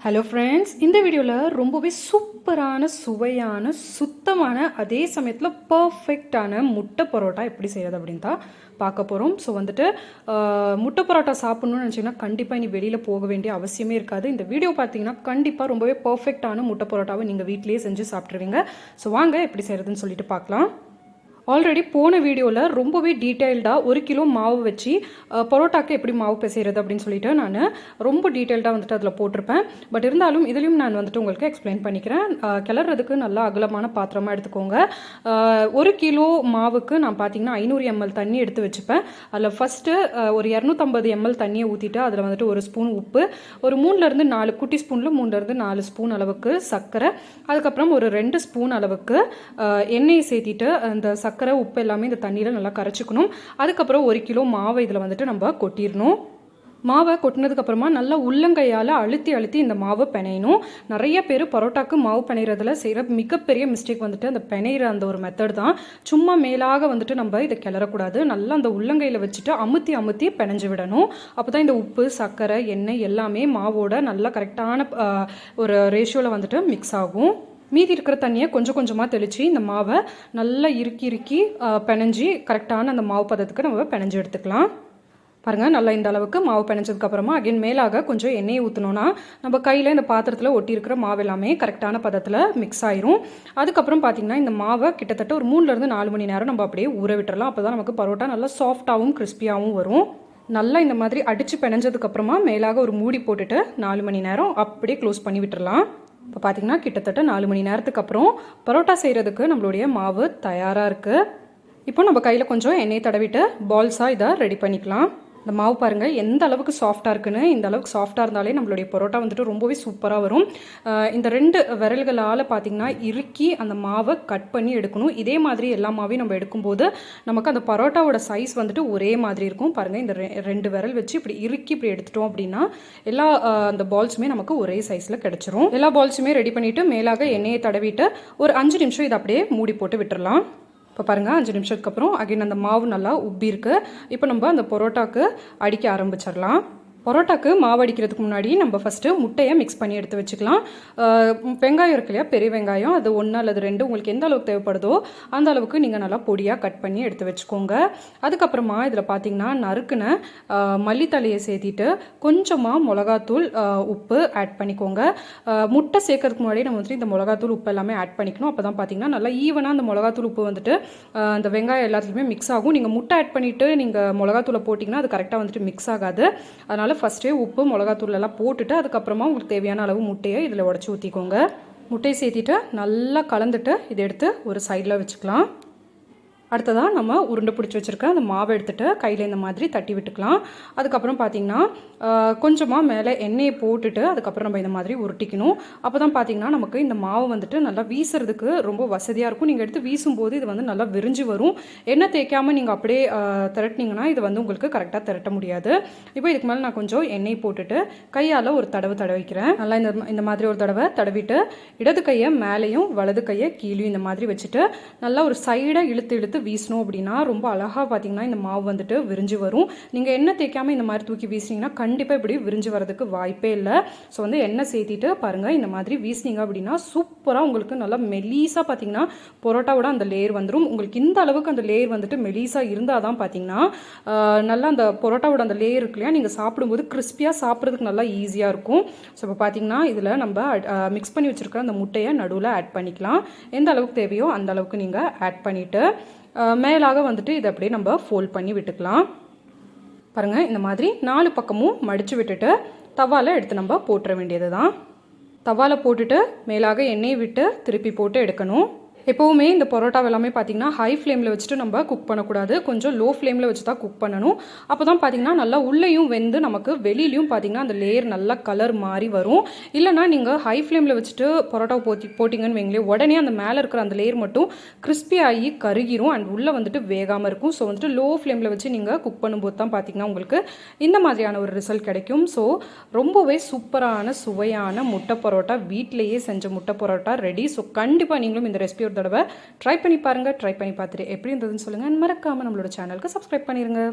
Hello friends இந்த வீடியோவில் ரொம்பவே சூப்பரான சுவையான சுத்தமான அதே சமயத்தில் பர்ஃபெக்டான முட்டை பரோட்டா எப்படி செய்கிறது அப்படின்னு தான் பார்க்க போகிறோம் ஸோ வந்துட்டு முட்டை பரோட்டா சாப்பிட்ணுன்னு நினச்சிங்கன்னா கண்டிப்பாக இனி வெளியில் போக வேண்டிய அவசியமே இருக்காது. இந்த வீடியோ பார்த்தீங்கன்னா கண்டிப்பாக ரொம்பவே பர்ஃபெக்டான முட்டை பரோட்டாவை நீங்கள் வீட்டிலேயே செஞ்சு சாப்பிட்ருவீங்க ஸோ வாங்க எப்படி செய்கிறதுன்னு சொல்லிட்டு பார்க்கலாம். ஆல்ரெடி போன வீடியோவில் ரொம்பவே டீட்டெயில்டாக ஒரு கிலோ மாவு வச்சு பரோட்டாக்கு எப்படி மாவு பிசைகிறது அப்படின்னு சொல்லிட்டு நான் ரொம்ப டீட்டெயில்டாக வந்துட்டு அதில் போட்டிருப்பேன். பட் இருந்தாலும் இதுலேயும் நான் வந்துட்டு உங்களுக்கு எக்ஸ்பிளைன் பண்ணிக்கிறேன். கிளறதுக்கு நல்லா அகலமான பாத்திரமாக எடுத்துக்கோங்க. ஒரு கிலோ மாவுக்கு நான் பார்த்தீங்கன்னா ஐநூறு எம்எல் தண்ணி எடுத்து வச்சுப்பேன். அதில் ஃபஸ்ட்டு ஒரு இரநூத்தம்பது எம்எல் தண்ணியை ஊற்றிட்டு அதில் வந்துட்டு ஒரு ஸ்பூன் உப்பு ஒரு மூணுலேருந்து நாலு குட்டி ஸ்பூனில் மூணுலேருந்து நாலு ஸ்பூன் அளவுக்கு சர்க்கரை அதுக்கப்புறம் ஒரு ரெண்டு ஸ்பூன் அளவுக்கு எண்ணெயை சேர்த்திட்டு அந்த சர்க்கரை உப்பு எல்லாமே இந்த தண்ணியில் நல்லா கரைச்சிக்கணும். அதுக்கப்புறம் ஒரு கிலோ மாவை இதில் வந்துட்டு நம்ம கொட்டிடணும். மாவை கொட்டினதுக்கப்புறமா நல்லா உள்ளங்கையால் அழுத்தி அழுத்தி இந்த மாவை பிணையணும். நிறைய பேர் பரோட்டாக்கு மாவு பிணையிறதுல செய்கிற மிகப்பெரிய மிஸ்டேக் வந்துட்டு அந்த பிணையிற அந்த ஒரு மெத்தட் தான். சும்மா மேலாக வந்துட்டு நம்ம இதை கிளறக்கூடாது. நல்லா அந்த உள்ளங்கையில் வச்சுட்டு அமுத்தி அமுத்தி பிணைஞ்சு விடணும். அப்போ தான் இந்த உப்பு சர்க்கரை எண்ணெய் எல்லாமே மாவோட நல்லா கரெக்டான ஒரு ரேஷியோவில் வந்துட்டு மிக்ஸ் ஆகும். மீதி இருக்கிற தண்ணியை கொஞ்சம் கொஞ்சமாக தெளித்து இந்த மாவை நல்லா இறுக்கி இறுக்கி பிணைஞ்சி கரெக்டான அந்த மாவு பதத்துக்கு நம்ம பிணைஞ்சு எடுத்துக்கலாம். பாருங்கள் நல்லா இந்த அளவுக்கு மாவு பிணைஞ்சதுக்கப்புறமா அகைன் மேலாக கொஞ்சம் எண்ணெயை ஊற்றினோன்னா நம்ம கையில் இந்த பாத்திரத்தில் ஒட்டியிருக்கிற மாவு எல்லாமே கரெக்டான பதத்தில் மிக்ஸ் ஆயிரும். அதுக்கப்புறம் பார்த்தீங்கன்னா இந்த மாவை கிட்டத்தட்ட ஒரு மூணுலேருந்து நாலு மணி நேரம் நம்ம அப்படியே ஊற விட்டுறலாம். அப்போ தான் நமக்கு பரோட்டா நல்லா சாஃப்டாகவும் கிறிஸ்பியாகவும் வரும். நல்லா இந்த மாதிரி அடித்து பிணைஞ்சதுக்கப்புறமா மேலாக ஒரு மூடி போட்டுட்டு நாலு மணி நேரம் அப்படியே க்ளோஸ் பண்ணி விட்டுறலாம். இப்போ பார்த்தீங்கன்னா கிட்டத்தட்ட நாலு மணி நேரத்துக்கு அப்புறம் பரோட்டா செய்கிறதுக்கு நம்மளுடைய மாவு தயாராக இருக்குது இப்போ நம்ம கையில் கொஞ்சம் எண்ணெய் தடவிட்டு பால்ஸாக இதை ரெடி பண்ணிக்கலாம். இந்த மாவு பாருங்கள் எந்த அளவுக்கு சாஃப்டாக இருக்குன்னு இந்த அளவுக்கு சாஃப்டாக இருந்தாலே நம்மளுடைய பரோட்டா வந்துட்டு ரொம்பவே சூப்பராக வரும். இந்த ரெண்டு விரல்களால் பார்த்தீங்கன்னா இறுக்கி அந்த மாவை கட் பண்ணி எடுக்கணும். இதே மாதிரி எல்லா மாவையும் நம்ம எடுக்கும்போது நமக்கு அந்த பரோட்டாவோட சைஸ் வந்துட்டு ஒரே மாதிரி இருக்கும். பாருங்கள் இந்த ரெ- ரெண்டு விரல் வச்சு இப்படி இறுக்கி இப்படி எடுத்துட்டோம் அப்படின்னா எல்லா அந்த பால்ஸுமே நமக்கு ஒரே சைஸில் கிடச்சிரும். எல்லா பால்ஸுமே ரெடி பண்ணிவிட்டு மேலாக எண்ணெயை தடவிட்டு ஒரு அஞ்சு நிமிஷம் இதை அப்படியே மூடி போட்டு விட்டுடலாம் இப்போ பாருங்கள் அஞ்சு நிமிஷத்துக்கு அப்புறம் அகைன் அந்த மாவு நல்லா உப்பி இருக்குது இப்போ நம்ம அந்த பரோட்டாவுக்கு அடிக்க ஆரம்பிச்சிடலாம். பரோட்டாக்கு மாவு அடிக்கிறதுக்கு முன்னாடி நம்ம ஃபஸ்ட்டு முட்டையை மிக்ஸ் பண்ணி எடுத்து வச்சுக்கலாம். வெங்காயம் இருக்கு இல்லையா? பெரிய வெங்காயம். அது ஒன்று அல்லது ரெண்டு உங்களுக்கு எந்த அளவுக்கு தேவைப்படுதோ அந்த அளவுக்கு நீங்கள் நல்லா பொடியாக கட் பண்ணி எடுத்து வச்சுக்கோங்க. அதுக்கப்புறமா இதில் பார்த்தீங்கன்னா நறுக்குன மல்லித்தலையை மல்லித்தழையை சேர்த்திட்டு கொஞ்சமாக மிளகாத்தூள் உப்பு ஆட் பண்ணிக்கோங்க. முட்டை சேர்க்கறதுக்கு முன்னாடி நம்ம வந்துட்டு இந்த மிளகாத்தூள் உப்பு எல்லாமே ஆட் பண்ணிக்கணும். அப்போ தான் பார்த்தீங்கன்னா நல்லா ஈவனாக அந்த மிளகாத்தூள் உப்பு வந்துட்டு அந்த வெங்காயம் எல்லாத்துலேயுமே மிக்ஸ் ஆகும். நீங்கள் முட்டை ஆட் பண்ணிவிட்டு நீங்கள் மிளகாத்தூளை போட்டிங்கன்னா அது கரெக்டாக வந்துட்டு மிக்ஸ் ஆகாது. அதனால் ஃபஸ்ட்டே உப்பு மிளகாத்தூள் எல்லாம் போட்டுட்டு அதுக்கப்புறமா உங்களுக்கு தேவையான அளவு முட்டையை இதில் உடச்சி ஊற்றிக்கோங்க முட்டையை சேர்த்திட்டு நல்லா கலந்துட்டு இதை எடுத்து ஒரு சைடில் வச்சுக்கலாம். அடுத்ததாக நம்ம உருண்டை பிடிச்சி வச்சுருக்க அந்த மாவை எடுத்துகிட்டு கையில் இந்த மாதிரி தட்டி விட்டுக்கலாம். அதுக்கப்புறம் பார்த்தீங்கன்னா கொஞ்சமாக மேலே எண்ணெயை போட்டுட்டு அதுக்கப்புறம் நம்ம இந்த மாதிரி உருட்டிக்கணும். அப்போ தான் பார்த்தீங்கன்னா நமக்கு இந்த மாவு வந்துட்டு நல்லா வீசுறதுக்கு ரொம்ப வசதியாக இருக்கும். நீங்கள் எடுத்து வீசும்போது இது வந்து நல்லா விரிஞ்சு வரும். எண்ணெய் தேய்க்காமல் நீங்கள் அப்படியே திரட்டினீங்கன்னா இது வந்து உங்களுக்கு கரெக்டாக திரட்ட முடியாது. இப்போ இதுக்கு மேலே நான் கொஞ்சம் எண்ணெய் போட்டுட்டு கையால் ஒரு தடவை தடவிக்கிறேன். நல்லா இந்த இந்த மாதிரி ஒரு தடவை தடவிட்டு இடது கையை மேலேயும் வலது கையை கீழேயும் இந்த மாதிரி வச்சுட்டு நல்லா ஒரு சைடாக இழுத்து இழுத்து வீசணும் அப்படின்னா ரொம்ப அழகாக பார்த்தீங்கன்னா இந்த மாவு வந்துட்டு விரிஞ்சு வரும். நீங்கள் எண்ணெய் தேய்க்காம இந்த மாதிரி தூக்கி வீசினீங்கன்னா கண்டிப்பாக இப்படி விரிஞ்சு வரதுக்கு வாய்ப்பே இல்லை. ஸோ வந்து எண்ணெய் சேர்த்திட்டு பாருங்கள் இந்த மாதிரி வீசினீங்க அப்படின்னா சூப்பராக உங்களுக்கு நல்லா மெலீஸாக பார்த்தீங்கன்னா பரோட்டாவோட அந்த லேயர் வந்துடும் உங்களுக்கு இந்த அளவுக்கு அந்த லேயர் வந்துட்டு மெலீஸாக இருந்தால் தான் பார்த்தீங்கன்னா நல்லா அந்த பரோட்டாவோட அந்த லேயர் இருக்கு இல்லையா நீங்கள் சாப்பிடும்போது கிறிஸ்பியாக சாப்பிட்றதுக்கு நல்லா ஈஸியாக இருக்கும். ஸோ இப்போ பார்த்தீங்கன்னா இதில் நம்ம மிக்ஸ் பண்ணி வச்சுருக்க அந்த முட்டையை நடுவில் ஆட் பண்ணிக்கலாம். எந்த அளவுக்கு தேவையோ அந்த அளவுக்கு நீங்கள் ஆட் பண்ணிவிட்டு மேலாக வந்துட்டு இதை அப்படியே நம்ம ஃபோல்ட் பண்ணி விட்டுக்கலாம். பாருங்கள் இந்த மாதிரி நாலு பக்கமும் மடித்து விட்டுட்டு தவால எடுத்து நம்ம போட்டுற வேண்டியது தான் தவால போட்டுட்டு மேலாக எண்ணெய் விட்டு திருப்பி போட்டு எடுக்கணும். எப்போவுமே இந்த பரோட்டா எல்லாமே பார்த்தீங்கன்னா ஹை ஃப்ளேமில் வச்சுட்டு நம்ம குக் பண்ணக்கூடாது. கொஞ்சம் லோ ஃப்ளேமில் வச்சு தான் குக் பண்ணணும். அப்போ தான் பார்த்தீங்கன்னா நல்லா உள்ளேயும் வெந்து நமக்கு வெளியிலையும் பார்த்தீங்கன்னா அந்த லேயர் நல்லா கலர் மாறி வரும். இல்லைனா நீங்கள் ஹை ஃப்ளேமில் வச்சுட்டு பரோட்டா போட்டி போட்டிங்கன்னு வைங்களேன் உடனே அந்த மேலே இருக்கிற அந்த லேயர் மட்டும் கிறிஸ்பி ஆகி கருகிரும் அண்ட் உள்ளே வந்துட்டு வேகாமல் இருக்கும். ஸோ வந்துட்டு லோ ஃப்ளேமில் வச்சு நீங்கள் குக் பண்ணும்போது தான் பார்த்தீங்கன்னா உங்களுக்கு இந்த மாதிரியான ஒரு ரிசல்ட் கிடைக்கும். ஸோ ரொம்பவே சூப்பரான சுவையான முட்டை பரோட்டா வீட்டிலேயே செஞ்ச முட்டை பரோட்டா ரெடி ஸோ கண்டிப்பாக நீங்களும் இந்த ரெசிபியோட ஒரு தடவை. ட்ரை பண்ணி பாருங்கள் ட்ரை பண்ணி பார்த்துட்டு எப்படி இருந்ததுன்னு சொல்லுங்கள் மறக்காமல் நம்மளோட சேனலுக்கு சப்ஸ்கிரைப் பண்ணிடுங்க